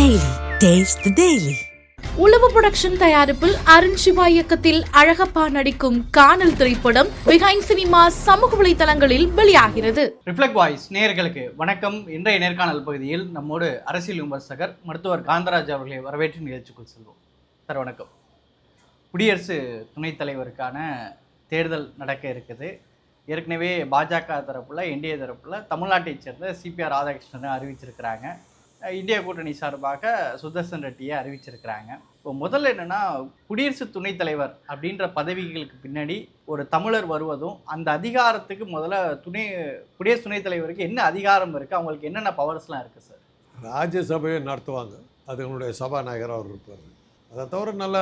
Taste the Daily. உளவு production தயாரிப்பில் அருண் சிவா இயக்கத்தில் அழகப்பா நடிக்கும் காணல் திரைப்படம் பிஹைண்ட் சினிமா சமூக வலைதளங்களில் வெளியாகிறது. ரிஃப்ளெக்ட் வாய்ஸ் நேயர்களுக்கு வணக்கம். இன்றைய நேர்காணல் பகுதியில் நம்மோடு அரசியல் விமர்சகர் மருத்துவர் காந்தராஜ் அவர்களை வரவேற்று நிகழ்ச்சிக்குள் செல்வோம். சார் வணக்கம். குடியரசு துணைத் தலைவருக்கான தேர்தல் நடக்க இருக்குது. ஏற்கனவே பாஜக தரப்புல என்டிஏ தரப்புல தமிழ்நாட்டைச் சேர்ந்த சிபிஆர் ராதாகிருஷ்ணனை அறிவிச்சிருக்கிறாங்க. இந்திய கூட்டணி சார்பாக சுதர்சன் ரெட்டியை அறிவிச்சிருக்கிறாங்க. இப்போ முதல்ல என்னன்னா குடியரசு துணைத் தலைவர் அப்படின்ற பதவிகளுக்கு பின்னாடி ஒரு தமிழர் வருவதும் அந்த அதிகாரத்துக்கு முதல்ல துணை குடியரசு துணைத் தலைவருக்கு என்ன அதிகாரம் இருக்குது அவங்களுக்கு என்னென்ன பவர்ஸ்லாம் இருக்குது சார் ராஜ்யசபையை நடத்துவாங்க. அதுங்களுடைய சபாநாயகர் அவர் இருப்பார். அதை தவிர நல்ல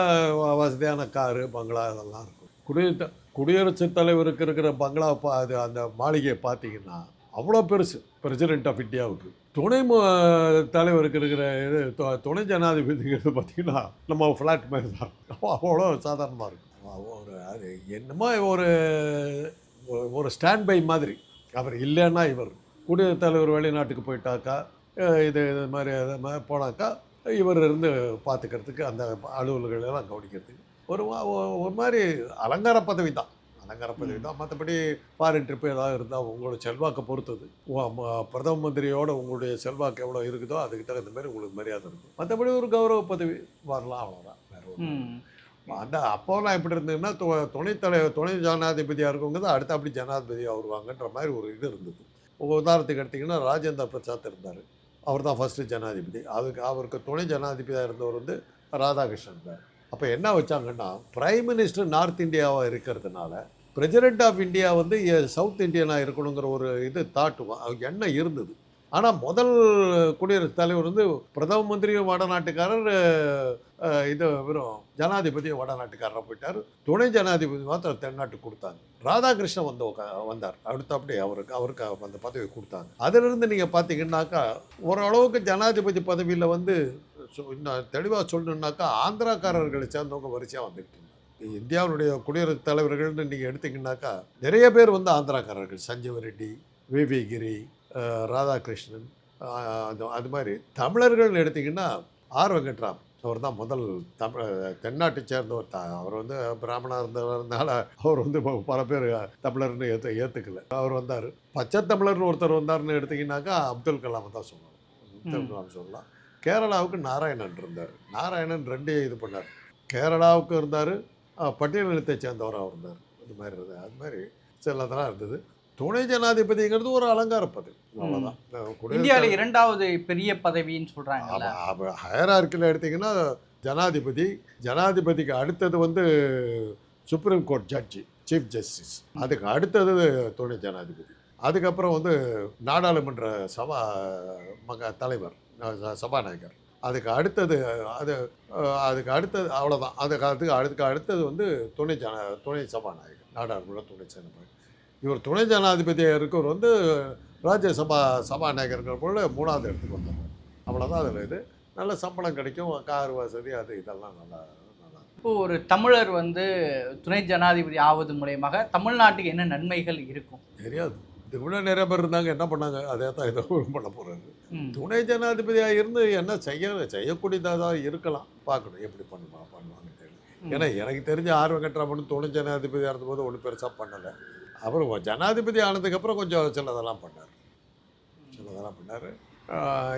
வசதியான காரு பங்களா இதெல்லாம் இருக்கும். குடியரசு குடியரசுத் தலைவருக்கு இருக்கிற பங்களா பா அது அந்த மாளிகையை பார்த்தீங்கன்னா அவ்வளோ பெருசு பிரசிடென்ட் ஆஃப் இந்தியாவுக்கு துணை தலைவருக்கு இருக்கிற இது துணை ஜனாதிபதிங்கிறது பார்த்தீங்கன்னா நம்ம ஃப்ளாட் மாதிரி தான் அவ்வளோ சாதாரணமாக இருக்கும். ஒரு அது என்னமோ ஒரு ஒரு- ஸ்டாண்ட் பை மாதிரி. அவர் இல்லைன்னா இவர் குடியரசுத் தலைவர் வெளிநாட்டுக்கு போயிட்டாக்கா இது இது மாதிரி இது மாதிரி போனாக்கா இவர் இருந்து பார்த்துக்கிறதுக்கு அந்த அலுவல்கள் எல்லாம் கவனிக்கிறதுக்கு ஒரு ஒரு மாதிரி அலங்கார பதவி தான். அலங்கார பதவி தான். மற்றபடி ஃபாரின் ட்ரிப்பு ஏதாவது இருந்தால் உங்களோட செல்வாக்கை பொறுத்தது. பிரதம மந்திரியோட உங்களுடைய செல்வாக்கு எவ்வளோ இருக்குதோ அதுக்கு தகுந்த மாதிரி உங்களுக்கு மரியாதை இருக்கும். மற்றபடி ஒரு கௌரவ பதவி வரலாம் அவ்வளோதான் வேற அந்த அப்போலாம் எப்படி இருந்ததுன்னா துணைத் தலைவர் துணை ஜனாதிபதியாக இருக்கவங்க தான் அடுத்த அப்படி ஜனாதிபதியாக வருவாங்கன்ற மாதிரி ஒரு இது இருந்தது. உதாரணத்துக்கு எடுத்திங்கன்னா ராஜேந்திர பிரசாத் இருந்தார். அவர் தான் ஃபஸ்ட்டு ஜனாதிபதி. அதுக்கு அவருக்கு துணை ஜனாதிபதியாக இருந்தவர் வந்து ராதாகிருஷ்ணன் இருந்தார் அப்போ என்ன வச்சாங்கன்னா பிரைம் மினிஸ்டர் நார்த் இந்தியாவாக இருக்கிறதுனால பிரசிடென்ட் ஆஃப் இந்தியா வந்து சவுத் இந்தியனாக இருக்கணுங்கிற ஒரு இது தாட்டு எண்ணம் இருந்தது. ஆனால் முதல் குடியரசுத் தலைவர் வந்து பிரதம மந்திரியும் வடநாட்டுக்காரர் இது வெறும் ஜனாதிபதியும் வடநாட்டுக்காரராக போயிட்டார். துணை ஜனாதிபதி மாத்திரம் தென்னாட்டு கொடுத்தாங்க. ராதாகிருஷ்ணன் வந்து வந்தார். அடுத்த அப்படியே அவருக்கு அவருக்கு அந்த பதவி கொடுத்தாங்க. அதிலிருந்து நீங்கள் பார்த்தீங்கன்னாக்கா ஓரளவுக்கு ஜனாதிபதி பதவியில் வந்து இன்னும் தெளிவாக சொல்லணுன்னாக்கா ஆந்திராக்காரர்களை சேர்ந்தவங்க வரிசையாக வந்துக்கிட்டு இந்தியாவுடைய குடியரசுத் தலைவர்கள்னு நீங்கள் எடுத்தீங்கன்னாக்கா நிறைய பேர் வந்து ஆந்திராக்காரர்கள். சஞ்சீவ ரெட்டி விவி கிரி ராதாகிருஷ்ணன் அது அது மாதிரி தமிழர்கள்னு எடுத்திங்கன்னா ஆர். வெங்கட்ராம் அவர் தான் முதல் தமிழ் தென்னாட்டை சேர்ந்தவர் தான் அவர் வந்து பிராமணா இருந்தவர்னால அவர் வந்து பல பேர் தமிழர்னு ஏற்று ஏற்றுக்கல அவர் வந்தார். பச்சை தமிழர்னு ஒருத்தர் வந்தார்னு எடுத்திங்கன்னாக்கா அப்துல் கலாம் தான் சொல்லலாம் அப்துல். கலாம் சொல்லலாம். கேரளாவுக்கு நாராயணன் இருந்தார். நாராயணன் ரெண்டே இது பண்ணார். கேரளாவுக்கு இருந்தார். பட்டியலினத்தை சேர்ந்தவராக இருந்தார். அது மாதிரி இருந்தது. அது மாதிரி சிலதெல்லாம் இருந்தது. துணை ஜனாதிபதிங்கிறது ஒரு அலங்கார பதவி. அவ்வளோதான் இந்தியாவில் இரண்டாவது பெரிய பதவின்னு சொல்கிறாங்கல்ல ஹயரார்க்கில் எடுத்தீங்கன்னா ஜனாதிபதி ஜனாதிபதிக்கு அடுத்தது வந்து supreme court judge chief justice அதுக்கு அடுத்தது துணை ஜனாதிபதி. அதுக்கப்புறம் வந்து நாடாளுமன்ற சபா மக தலைவர் சபாநாயகர். அதுக்கு அடுத்தது அது அதுக்கு அடுத்தது அவ்வளோதான் அதுக்கு அதுக்கு அதுக்கு அடுத்தது வந்து துணை ஜன துணை சபாநாயகர் நாடாளுமன்ற துணை சபாநாயகர் இவர் துணை ஜனாதிபதியாக இருக்கவர் வந்து ராஜ்யசபா சபாநாயகர்கள் போல மூணாவது இடத்துக்கு வந்தாங்க அவ்வளோதான் அதில் இது. நல்ல சம்பளம் கிடைக்கும் கார் வசதி அது இதெல்லாம் நல்லா நல்லா இப்போ ஒரு தமிழர் வந்து துணை ஜனாதிபதி ஆவது மூலயமாக தமிழ்நாட்டுக்கு என்ன நன்மைகள் இருக்கும்? தெரியாது. இதுக்கு முன்னாடி நிறைய பேர் இருந்தாங்க என்ன பண்ணாங்க? அதே தான் இதை பண்ண போகிறாரு ம். துணை ஜனாதிபதியாக இருந்து என்ன செய்ய செய்யக்கூடியதாக இருக்கலாம். பார்க்கணும் எப்படி பண்ணுமா பண்ணுவாங்க. ஏன்னா எனக்கு தெரிஞ்ச ஆர் வெங்கட்ராமன் துணை ஜனாதிபதியாக இருந்தபோது ஒன்றும் பெருசாக பண்ணலை. அப்புறம் ஜனாதிபதி ஆனதுக்கப்புறம் கொஞ்சம் சிலதெல்லாம் பண்ணார். சிலதெல்லாம் பண்ணார்.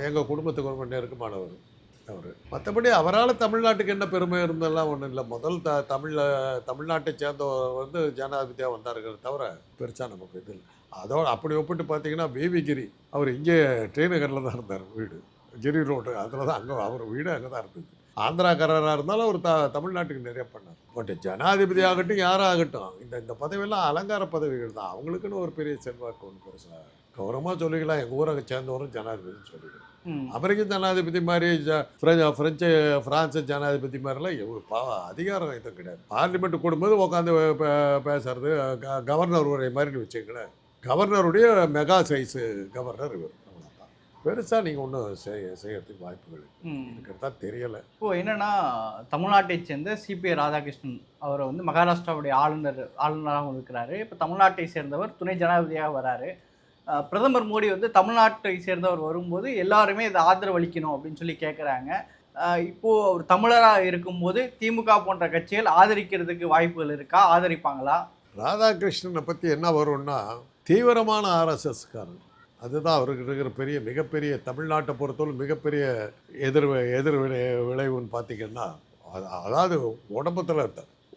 எங்கள் குடும்பத்துக்கு ரொம்ப நெருக்கமானவர் அவர். மற்றபடி அவரால் தமிழ்நாட்டுக்கு என்ன பெருமை இருந்தெல்லாம் ஒன்றும் இல்லை. முதல் த தமிழில் தமிழ்நாட்டை சேர்ந்தவர் வந்து ஜனாதிபதியாக வந்தாருங்கிறத தவிர பெருசாக நமக்கு இது இல்லை. அதோட அப்படி ஒப்பிட்டு பார்த்தீங்கன்னா விவி கிரி அவர் இங்கே ட்ரெயினகரில் தான் இருந்தார் வீடு. கிரி ரோடு அதில் தான் அங்கே அவர் வீடு அங்கே தான் இருந்தது. ஆந்திராக்காரராக இருந்தாலும் அவர் த தமிழ்நாட்டுக்கு நிறைய பண்ணார். பட் ஜனாதிபதி ஆகட்டும் யாராகட்டும் இந்த இந்த பதவியெல்லாம் அலங்கார பதவிகள் தான். அவங்களுக்குன்னு ஒரு பெரிய செல்வாக்கு ஒன்று பெருசாக கௌரவமாக சொல்லிக்கலாம். எங்கள் ஊரை சேர்ந்தவரும் ஜனாதிபதினு சொல்லிக்கலாம். அமெரிக்க ஜனாதிபதி மாதிரி ஜ- பிரெஞ்சு பிரெஞ்சு பிரான்ஸ் ஜனாதிபதி மாதிரிலாம் எவ்வளோ பா அதிகாரம் எதுவும் கிடையாது. பார்லிமெண்ட் கூடும்போது உட்காந்து பேசுறது கவர்னர் உரை மாதிரின்னு வச்சுங்களேன் கவர்னருடைய மெகா சைஸு கவர்னர் இவர். அவ்வளோதான் பெருசாக நீங்கள் ஒன்றும் செய்ய செய்யறதுக்கு வாய்ப்புகள் ம். இருக்கிறதா தெரியலை. இப்போ என்னன்னா தமிழ்நாட்டைச் சேர்ந்த சிபி ராதாகிருஷ்ணன் அவர் வந்து மகாராஷ்டிராவுடைய ஆளுநர் ஆளுநராகவும் இருக்கிறாரு. இப்போ தமிழ்நாட்டை சேர்ந்தவர் துணை ஜனாதிபதியாக வராரு. பிரதமர் மோடி வந்து தமிழ்நாட்டை சேர்ந்தவர் வரும்போது எல்லாருமே இதை ஆதரவு அளிக்கணும் அப்படின்னு சொல்லி கேட்குறாங்க இப்போ அவர் தமிழராக இருக்கும்போது திமுக போன்ற கட்சிகள் ஆதரிக்கிறதுக்கு வாய்ப்புகள் இருக்கா? ஆதரிப்பாங்களா? ராதாகிருஷ்ணனை பற்றி என்ன வரும்னா தீவிரமான ஆர்எஸ்எஸ்காரன். அதுதான் அவருக்கு இருக்கிற பெரிய மிகப்பெரிய தமிழ்நாட்டை பொறுத்தவரை மிகப்பெரிய எதிர் எதிர் விளை விளைவுன்னு பார்த்தீங்கன்னா அது- அதாவது உடம்புல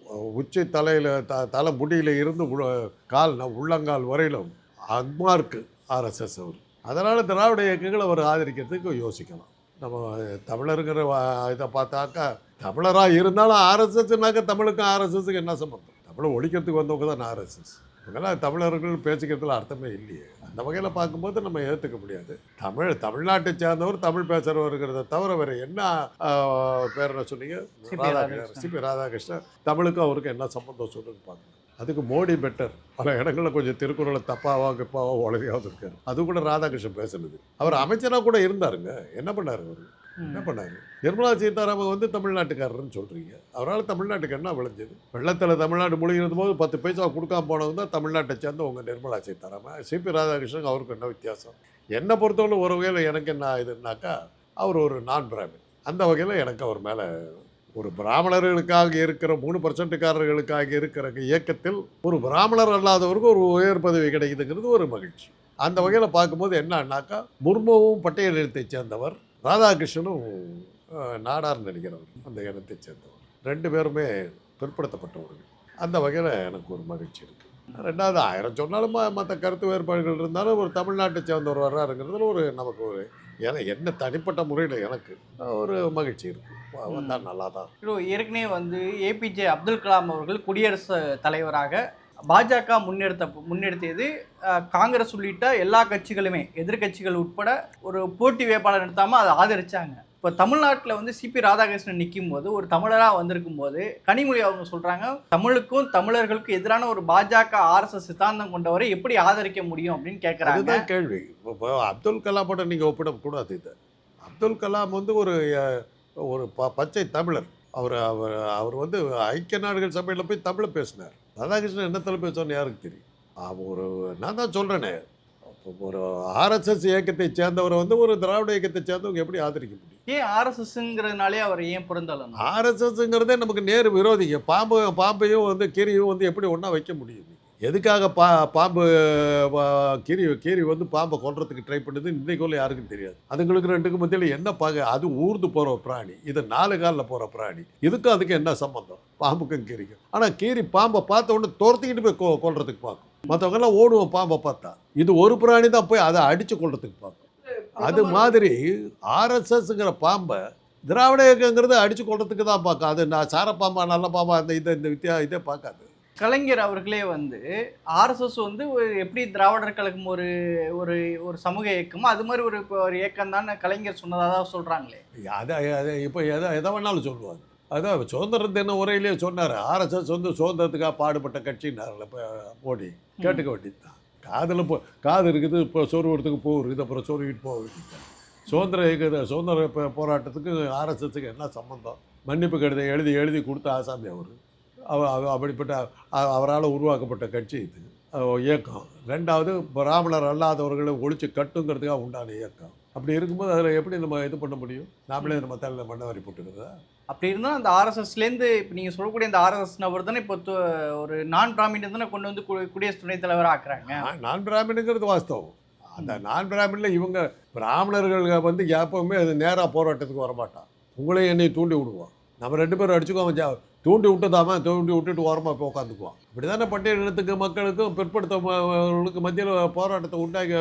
உச்சி தலையில் த தலை முடியில் இருந்து கால் உள்ளங்கால் வரையிலும் அக்மார்க்கு ஆர்எஸ்எஸ் அவர். அதனால் திராவிட இயக்கங்களை அவர் ஆதரிக்கிறதுக்கு யோசிக்கலாம். நம்ம தமிழருங்கிற இதை பார்த்தாக்கா தமிழராக இருந்தாலும் ஆர்எஸ்எஸ்னாக்க தமிழுக்கும் ஆர்எஸ்எஸ்க்கு என்ன சம்பந்தம்? தமிழை ஒழிக்கிறதுக்கு வந்தவங்க தான் ஆர்எஸ்எஸ். இவங்கெல்லாம் தமிழர்கள் பேசிக்கிறதுல அர்த்தமே இல்லையே. அந்த வகையில் பார்க்கும்போது நம்ம ஏற்றுக்க முடியாது. தமிழ் தமிழ்நாட்டை சேர்ந்தவர் தமிழ் பேசுகிறவருங்கிறத தவிர வேறு என்ன ஆஹ், பேர் என்ன சொன்னீங்க சிபி ராதாகிருஷ்ணன். சிபி ராதாகிருஷ்ணன். தமிழுக்கும் அவருக்கு என்ன சம்பந்தம் சொல்லுன்னு பார்க்கணும். அதுக்கு மோடி பெட்டர் பல இடங்களில் கொஞ்சம் திருக்குறளை தப்பாவா கிப்பாவோ உளறியாவது இருக்காரு. அது கூட ராதாகிருஷ்ணன் பேசுனது. அவர் அமைச்சராக கூட இருந்தாருங்க. என்ன பண்ணாரு அவர்? என்ன பண்ணாரு? நிர்மலா சீதாராமன் வந்து தமிழ்நாட்டுக்காரர்னு சொல்றீங்க. அவரால் தமிழ்நாட்டுக்கு என்ன விளைஞ்சது? வெள்ளத்தில் தமிழ்நாடு முழுகிறது போது பத்து பைசா கொடுக்காம போனவங்க தான் தமிழ்நாட்டை சேர்ந்த உங்க நிர்மலா சீதாராமன். சிபி ராதாகிருஷ்ணன் அவருக்கு என்ன வித்தியாசம்? என்னை பொறுத்தவரை ஒரு வகையில் எனக்கு என்ன இதுனாக்கா அவர் ஒரு நான் பிராமின் அந்த வகையில் எனக்கு அவர் மேலே ஒரு பிராமணர்களுக்காக இருக்கிற மூணு பர்சன்ட்டுக்காரர்களுக்காக இருக்கிற இயக்கத்தில் ஒரு பிராமணர் அல்லாதவருக்கு ஒரு உயர் பதவி கிடைக்குதுங்கிறது ஒரு மகிழ்ச்சி. அந்த வகையில் பார்க்கும்போது என்னன்னாக்கா முர்முவும் பட்டியல் இனத்தை சேர்ந்தவர். ராதாகிருஷ்ணனும் நாடார் நினைக்கிறவர் அந்த இனத்தை சேர்ந்தவர். ரெண்டு பேருமே பிற்படுத்தப்பட்டவர்கள். அந்த வகையில் எனக்கு ஒரு மகிழ்ச்சி இருக்குது ரெண்டாவது ஆயிரம் சொன்னாலும் மற்ற கருத்து வேறுபாடுகள் இருந்தாலும் ஒரு தமிழ்நாட்டை சேர்ந்தவர் வர்றாருங்கிறதுல ஒரு நமக்கு ஒரு ஏன்னா என்ன தனிப்பட்ட முறையில் எனக்கு ஒரு மகிழ்ச்சி இருக்குது வந்தால் நல்லா தான் ஏற்கனவே வந்து ஏபிஜே அப்துல் கலாம் அவர்கள் குடியரசு தலைவராக பாஜக முன்னெடுத்த முன்னெடுத்தியது காங்கிரஸ் உள்ளிட்ட எல்லா கட்சிகளுமே எதிர்க்கட்சிகள் உட்பட ஒரு போட்டி வேட்பாளர் நிறுத்தாமல் அதை ஆதரித்தாங்க இப்போ தமிழ்நாட்டில் வந்து சிபி ராதாகிருஷ்ணன் நிற்கும் போது ஒரு தமிழராக வந்திருக்கும் போது கனிமொழி அவங்க சொல்கிறாங்க தமிழுக்கும் தமிழர்களுக்கும் எதிரான ஒரு பாஜக ஆர்எஸ்எஸ் சித்தாந்தம் கொண்டவரை எப்படி ஆதரிக்க முடியும்? அப்படின்னு கேட்குறாங்க அதுதான் கேள்வி. இப்போ அப்துல் கலாமோட நீங்கள் ஒப்பிடக்கூடாது இதை. அப்துல் கலாம் வந்து ஒரு ஒரு ப பச்சை தமிழர். அவர் அவர் அவர் வந்து ஐக்கிய நாடுகள் சபையில் போய் தமிழை பேசினார். ராதாகிருஷ்ணன் என்னத்தில் பேசுவார்னு யாருக்கு தெரியும்? அவர் ஒரு நான் தான் சொல்கிறேனே ஒரு ஆர்எஸ்எஸ் இயக்கத்தை சேர்ந்தவரை வந்து ஒரு திராவிட இயக்கத்தை சேர்ந்தவங்க எப்படி ஆதரிக்க முடியும்? ஏன் ஆர்எஸ்எஸ்ங்கிறதுனாலே அவர் ஏன் பொருந்தலாம் ஆர்எஸ்எஸ்ங்கிறதே நமக்கு நேர் விரோதிங்க. பாம்பு பாம்பையும் வந்து கீரியும் வந்து எப்படி ஒன்றா வைக்க முடியும் எதுக்காக பா பாம்பு கீரி கீரி வந்து பாம்பை கொல்றதுக்கு ட்ரை பண்ணுது இன்றைக்குள்ள யாருக்கும் தெரியாது. அதுங்களுக்கு ரெண்டுக்கும் மத்தியில் என்ன பாக? அது ஊர்ந்து போகிற பிராணி. இது நாலு காலில் போகிற பிராணி. இதுக்கும் அதுக்கு என்ன சம்பந்தம்? பாம்புக்கும் கீரிக்கும். ஆனால் கீரி பாம்பை பார்த்த உடனே துரத்திக்கிட்டு போய் கொ கொல்றதுக்கு பார்க்கும். மற்றவங்கெல்லாம் ஓடுவோம் பாம்பை பார்த்தா. இது ஒரு பிராணி தான் போய் அதை அடித்து கொள்றதுக்கு பார்க்கும். அது மாதிரி ஆர்எஸ்எஸ்ங்கிற பாம்பை திராவிட இயக்கங்கிறது அடித்து கொள்றதுக்கு தான் பார்க்கும். அது நான் சார பாம்பா நல்ல பாம்பா அந்த இதை இந்த வித்தியா இதே பார்க்காது. கலைஞர் அவர்களே வந்து ஆர்எஸ்எஸ் வந்து ஒரு எப்படி திராவிடர் கழகம் ஒரு ஒரு ஒரு சமூக இயக்கமோ அது மாதிரி ஒரு இப்போ ஒரு இயக்கம் தான் கலைஞர் சொன்னதாக தான் சொல்கிறாங்களே அதை அதை இப்போ எதை எதை வேணாலும் சொல்லுவாங்க அதான் சுதந்திர தின உரையிலேயே சொன்னார். ஆர்எஸ்எஸ் வந்து சுதந்திரத்துக்காக பாடுபட்ட கட்சின்னார்ல இப்போ மோடி. கேட்டுக்க வேண்டியது தான் காதில் போ காது இருக்குது இப்போ சொருவறதுக்கு போகுது அப்புறம் சொருவிட்டு போக வேண்டியது சுதந்திர இயக்க சுதந்திர போ- போராட்டத்துக்கு ஆர்எஸ்எஸ்க்கு என்ன சம்மந்தம் மன்னிப்பு கடிதம் எழுதி எழுதி கொடுத்த ஆசாமி அவர். அவ- அவ- அப்படிப்பட்ட அவரால் உருவாக்கப்பட்ட கட்சி இது. இயக்கம். ரெண்டாவது பிராமணர் அல்லாதவர்களை ஒழிச்சு கட்டுங்கிறதுக்காக உண்டான இயக்கம். அப்படி இருக்கும்போது அதில் எப்படி நம்ம இது பண்ண முடியும்? நாமளே நம்ம தலையில் மண்ணை வாரி போட்டுக்கிறதா? அப்படி இருந்தால் அந்த ஆர்எஸ்எஸ்லேருந்து இப்போ நீங்கள் சொல்லக்கூடிய இந்த ஆர்எஸ்எஸ் நபர் தானே இப்போ ஒரு நான் பிராமின் தானே கொண்டு வந்து குடியரசு துணைத் தலைவராக ஆக்குறாங்க? நான் பிராமணுங்கிறது வாஸ்தவம். அந்த நான் பிராமணில் இவங்க பிராமணர்கள் வந்து எப்பவுமே அது நேராக போராட்டத்துக்கு வரமாட்டான். உங்களையும் என்னையும் தூண்டி விடுவான். நம்ம ரெண்டு பேரும் அடிச்சுக்கோ அவன் தூண்டி விட்டுதாம தூண்டி விட்டுட்டு ஓரமாக போய் உட்காந்துக்குவான் இப்படி தானே பட்டியல் இனத்துக்கு மக்களுக்கும் பிற்படுத்தவர்களுக்கு மத்தியில் போராட்டத்தை உண்டாக்கி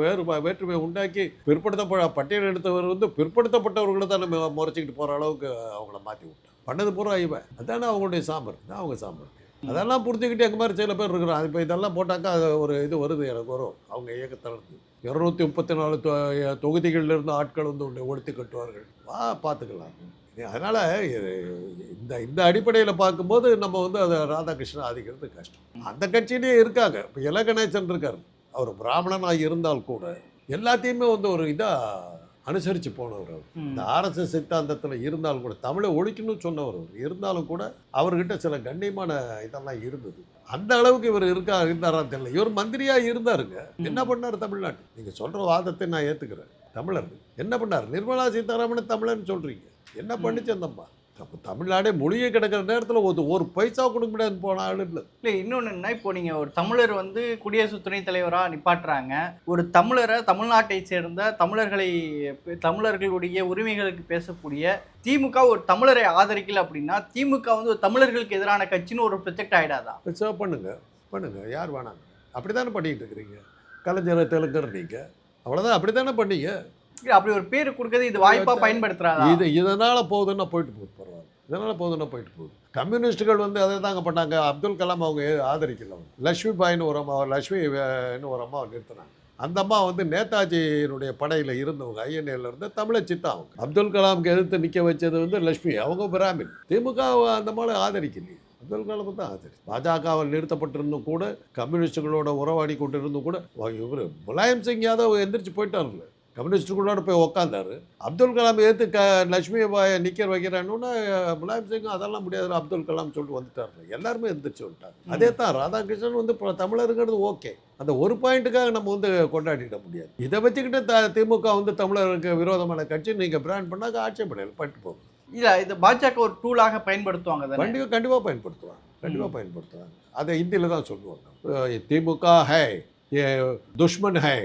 வேறு வேற்றுமையை உண்டாக்கி பிற்படுத்தப்பட பட்டியல் இனத்தவர் வந்து பிற்படுத்தப்பட்டவர்களை தான் நம்ம முறைச்சிக்கிட்டு போகிற அளவுக்கு அவங்கள மாற்றி விட்டான். பண்ணது பூரா இவன். அதானே அவங்களுடைய சாம்பர் தான் அவங்க சாம்பர் அதெல்லாம் புரிஞ்சுக்கிட்டு எங்கள் மாதிரி சில பேர் இருக்கிறான் இப்போ இதெல்லாம் போட்டாக்கா அது ஒரு இது வருது எனக்கு வரும். அவங்க இயக்கத்திலிருந்து இரநூத்தி முப்பத்தி நாலு தொ தொகுதிகளில் இருந்து ஆட்கள் வந்து உன்னை ஒடுத்தி கட்டுவார்கள். வா பார்த்துக்கலாம் அதனால் இந்த இந்த அடிப்படையில் பார்க்கும்போது நம்ம வந்து அதை ராதாகிருஷ்ணன் ஆதிக்கிறது கஷ்டம். அந்த கட்சியிலே இருக்காங்க. இப்போ இல கணேசன் இருக்கார். அவர் பிராமணனாக இருந்தால் கூட எல்லாத்தையுமே வந்து ஒரு இதாக அனுசரித்து போனவர் அவர். இந்த ஆர்எஸ்எஸ் சித்தாந்தத்தில் இருந்தாலும் கூட தமிழை ஒழிக்கணும்னு சொன்னவர் அவர். இருந்தாலும் கூட அவர்கிட்ட சில கண்ணியமான இதெல்லாம் இருந்தது. அந்த அளவுக்கு இவர் இருக்கா இருந்தாரான்னு தெரியல. இவர் மந்திரியா இருந்தாருங்க. என்ன பண்ணார் தமிழ்நாட்டு நீங்க சொல்ற வாதத்தை நான் ஏத்துக்கிறேன். தமிழர். என்ன பண்ணார்? நிர்மலா சீதாராமன் தமிழர்னு சொல்றீங்க. என்ன பண்ணிச்சு அந்தம்மா? அப்போ தமிழ்நாடே மொழியே கிடக்கிற நேரத்தில் ஒரு ஒரு பைசா கொடுக்க முடியாது போன ஆளு இல்லை. இல்லை இன்னொன்று என்ன? இப்போ நீங்கள் ஒரு தமிழர் வந்து குடியரசு துணைத் தலைவராக நிப்பாட்டுறாங்க. ஒரு தமிழரை தமிழ்நாட்டை சேர்ந்த தமிழர்களை தமிழர்களுடைய உரிமைகளுக்கு பேசக்கூடிய திமுக ஒரு தமிழரை ஆதரிக்கல அப்படின்னா திமுக வந்து ஒரு தமிழர்களுக்கு எதிரான கட்சின்னு ஒரு ப்ரொஜெக்ட் ஆயிடாதா? பெருசாக பண்ணுங்க. பண்ணுங்க. யார் வேணாங்க? அப்படி தானே பண்ணிக்கிட்டு இருக்கிறீங்க? கலைஞரை தெலுங்கர் நீங்க அவ்வளோதான் அப்படி தானே பண்ணீங்க அப்படி ஒரு பேர் கொடுக்கறது இது வாய்ப்பா பயன்படுத்துறாரா? இது இதனால் போகுதுன்னா போயிட்டு போகுது பரவாயில்ல. இதனால் போகுதுன்னா போயிட்டு போகுது. கம்யூனிஸ்ட்டுகள் வந்து அதை தாங்க பண்ணாங்க. அப்துல் கலாம் அவங்க ஆதரிக்கல அவங்க லக்ஷ்மி பாயின்னு ஒரு அம்மா லக்ஷ்மி ன்னு ஒரு அம்மா நிறுத்தினாங்க. அந்த அம்மா வந்து நேதாஜியினுடைய படையில் இருந்தவங்க ஐஎன்ஏல இருந்து தமிழை சித்தா அவங்க. அப்துல் கலாமுக்கு எதிர்த்து நிற்க வச்சது வந்து லக்ஷ்மி அவங்க பிராமின். திமுக அந்த மாதிரி ஆதரிக்கலையே. அப்துல் கலாம் தான் ஆதரி பாஜகவில் நிறுத்தப்பட்டிருந்தும் கூட கம்யூனிஸ்டுகளோட உறவாடி கொண்டிருந்தும் கூட இவர் முலாயம் சிங் யாதவ் எந்திரிச்சு போயிட்டார்ல கம்யூனிஸ்டுகளோட போய் உக்காந்தாரு. அப்துல் கலாம் ஏற்று க லட்சுமி பாயை நிற்க வைக்கிறான்னு முலாயம் சிங் அதெல்லாம் முடியாது அப்துல் கலாம் சொல்லிட்டு வந்துட்டாரு எல்லாருமே எந்திரிச்சு வந்துட்டாங்க. அதே தான் ராதாகிருஷ்ணன் வந்து தமிழருங்கிறது ஓகே. அந்த ஒரு பாயிண்ட்டுக்காக நம்ம வந்து கொண்டாடிட முடியாது. இதை வச்சுக்கிட்டு த திமுக வந்து தமிழருக்கு விரோதமான கட்சி நீங்கள் பிராண்ட் பண்ணாக்க ஆட்சேபனை பண்ணிட்டு போகும் இல்ல இது பாஜக ஒரு டூலாக பயன்படுத்துவாங்க தானே? கண்டிப்பாக கண்டிப்பாக பயன்படுத்துவாங்க. கண்டிப்பாக பயன்படுத்துவாங்க. அதை ஹிந்தியில் தான் சொல்லுவாங்க. திமுக ஹை ஏ துஷ்மன் ஹை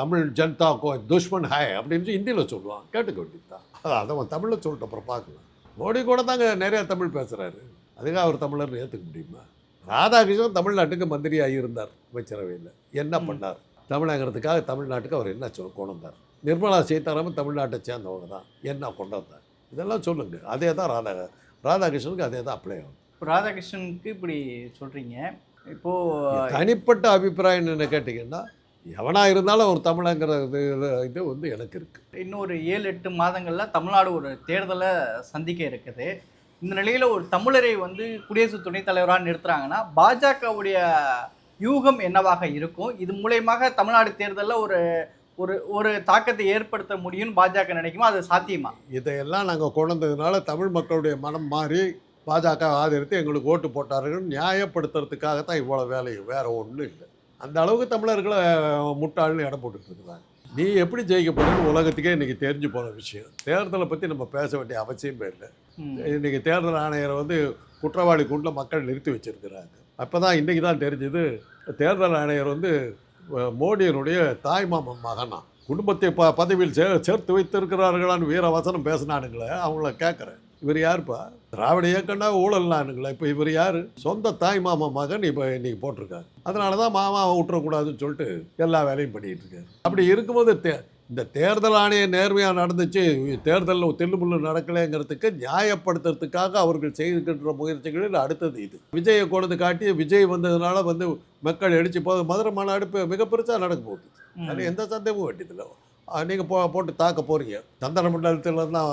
தமிழ் ஜனதா கோ துஷ்மன் ஹை அப்படின்னு ஹிந்தியில் சொல்லுவாங்க. கேட்டுக்க வேண்டியது தான் அதை அவன் தமிழில் சொல்லிட்டு அப்புறம் பார்க்கலாம். மோடி கூட தாங்க நிறையா தமிழ் பேசுகிறாரு அதுக்காக அவர் தமிழர் ஏற்றுக்க முடியுமா? ராதாகிருஷ்ணன் தமிழ்நாட்டுக்கு மந்திரியாக இருந்தார் அமைச்சரவையில். என்ன. பண்ணார்? தமிழகத்துக்காக தமிழ்நாட்டுக்கு அவர் என்ன சொல் கொண்டு வந்தார்? நிர்மலா சீதாராமன் தமிழ்நாட்டை சேர்ந்தவங்க தான். என்ன கொண்டு வந்தார்? இதெல்லாம் சொல்லுங்க. அதே தான் ராதா ராதாகிருஷ்ணனுக்கு அதே தான் அப்ளை ஆகும். இப்போ ராதாகிருஷ்ணனுக்கு இப்படி சொல்றீங்க. இப்போ என் தனிப்பட்ட அபிப்பிராயம் என்ன கேட்டிங்கன்னா எவனா இருந்தாலும் ஒரு தமிழங்கிற இது வந்து எனக்கு இருக்கு. இன்னொரு ஏழு எட்டு மாதங்கள்ல தமிழ்நாடு ஒரு தேர்தலை சந்திக்க இருக்குது. இந்த நிலையில ஒரு தமிழரை வந்து குடியரசு துணைத் தலைவராக நிறுத்துறாங்கன்னா பாஜகவுடைய யூகம் என்னவாக இருக்கும்? இது மூலயமாக தமிழ்நாடு தேர்தலில் ஒரு ஒரு ஒரு தாக்கத்தை ஏற்படுத்த முடியும்னு பாஜக நினைக்குமா அது சாத்தியமா? இதையெல்லாம் நாங்கள் கொண்டு வந்ததுனால தமிழ் மக்களுடைய மனம் மாறி பாஜக ஆதரித்து எங்களுக்கு ஓட்டு போட்டார்கள். நியாயப்படுத்துறதுக்காக தான் இவ்வளோ வேலையும். வேற ஒன்றும் இல்லை. அந்த அளவுக்கு தமிழர்களை முட்டாள்னு இடம் போட்டுட்டு இருக்கிறாங்க. நீ எப்படி ஜெயிக்க போறன்னு உலகத்துக்கே இன்னைக்கு தெரிஞ்சு போன விஷயம். தேர்தலை பற்றி நம்ம பேச வேண்டிய அவசியமே இல்லை. ம். இன்னைக்கு தேர்தல் ஆணையரை வந்து குற்றவாளி கூண்டில் மக்கள் நிறுத்தி வச்சிருக்கிறாங்க. அப்போ தான் இன்றைக்கி தான் தெரிஞ்சது தேர்தல் ஆணையர் வந்து மோடியினுடைய தாய்மாமன் மகனா. குடும்பத்தை ப பதவியில் சே சேர்த்து வைத்திருக்கிறார்களான்னு வீர வசனம் பேசினானுங்களே அவங்கள கேட்குறேன் இவர் யாருப்பா? திராவிட இயக்கம்னா ஊழல்னானுங்களே இப்போ இவர் யார்? சொந்த தாய் மாமா மகன் இப்போ இன்னைக்கு போட்டிருக்காரு. அதனால தான் மாமாவை விட்டுறக்கூடாதுன்னு சொல்லிட்டு எல்லா வேலையும் பண்ணிகிட்டு இருக்காரு. அப்படி இருக்கும்போது தே இந்த தேர்தல் ஆணையம் நேர்மையாக நடந்துச்சு தேர்தலில் தில்லுமுள்ளு நடக்கலைங்கிறதுக்கு நியாயப்படுத்துறதுக்காக அவர்கள் செய்கின்ற முயற்சிகளில் அடுத்தது இது. விஜயை கொண்டு காட்டி விஜய் வந்ததுனால வந்து மக்கள் எழுச்சி போது மதுரை மாநாடு மிக பெருசாக நடக்க போகுது. ம். அதில் எந்த சந்தேகமும் வேண்டியதில்லை. நீங்கள் போ போட்டு தாக்க போகிறீங்க சந்திர மண்டலத்தில் தான்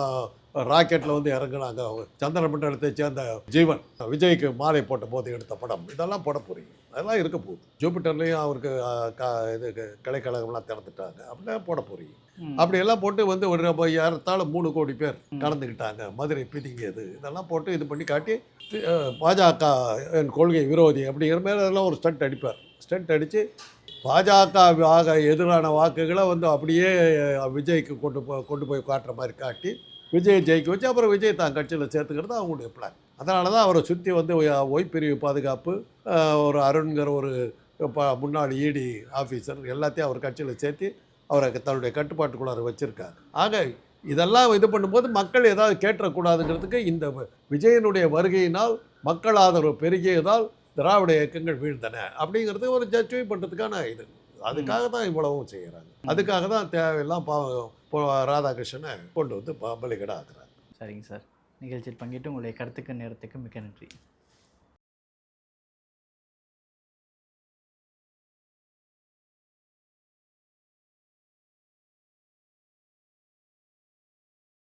ராக்கெட்டில் வந்து இறங்குனாங்க. அவங்க சந்திர மண்டலத்தை சேர்ந்த ஜீவன் விஜய்க்கு மாலை போட்ட போது எடுத்த படம். இதெல்லாம் போட போகிறீங்க அதெல்லாம் இருக்க போகுது. ஜூபிட்டர்லேயும் அவருக்கு க இது கலைக்கழகம்லாம் திறந்துட்டாங்க. அப்படிலாம் போட போகிறீங்க. அப்படியெல்லாம் போட்டு வந்து ஒரு ஏறத்தாழ மூணு கோடி பேர் கலந்துக்கிட்டாங்க. மதுரை பிதிங்கியது இதெல்லாம் போட்டு இது பண்ணி காட்டி பாஜக என் கொள்கை விரோதி அப்படிங்கிற மேலே அதெல்லாம் ஒரு ஸ்டண்ட் அடிப்பார். ஸ்டண்ட் அடித்து பாஜக எதிரான வாக்குகளை வந்து அப்படியே விஜய்க்கு கொண்டு போ கொண்டு போய் காட்டுற மாதிரி காட்டி விஜய் ஜெயிக்க வச்சு அப்புறம் விஜய் தான் கட்சியில் சேர்த்துக்கிறது அவங்களுடைய பிளான் அதனால தான் அவரை சுற்றி வந்து ஓய்பிரிவு பாதுகாப்பு ஒரு அருண்கிற ஒரு ப முன்னாள் இடி ஆஃபீஸர் எல்லாத்தையும் அவர் கட்சியில் சேர்த்து அவரை தன்னுடைய கட்டுப்பாட்டுக்குள்ளார வச்சுருக்காங்க ஆக இதெல்லாம் இது பண்ணும்போது மக்கள் ஏதாவது கேட்டக்கூடாதுங்கிறதுக்கு இந்த விஜயனுடைய வருகையினால் மக்கள் ஆதரவு பெருகியதால் திராவிட இயக்கங்கள் வீழ்ந்தன. அப்படிங்கிறது ஒரு ஜட்ஜ்மெண்ட் பண்ணுறதுக்கான இது. அதுக்காக தான் இவ்வளவும் செய்கிறாங்க அதுக்காக தான் தேவையெல்லாம் பா போ- ராதாகிருஷ்ணனை கொண்டு வந்து ப- பலிகடா ஆக்குறாங்க. சரிங்க சார். நிகழ்ச்சியில் பங்கேற்று உங்களுடைய கருத்துக்கு நேரத்துக்கு மிக்க நன்றி.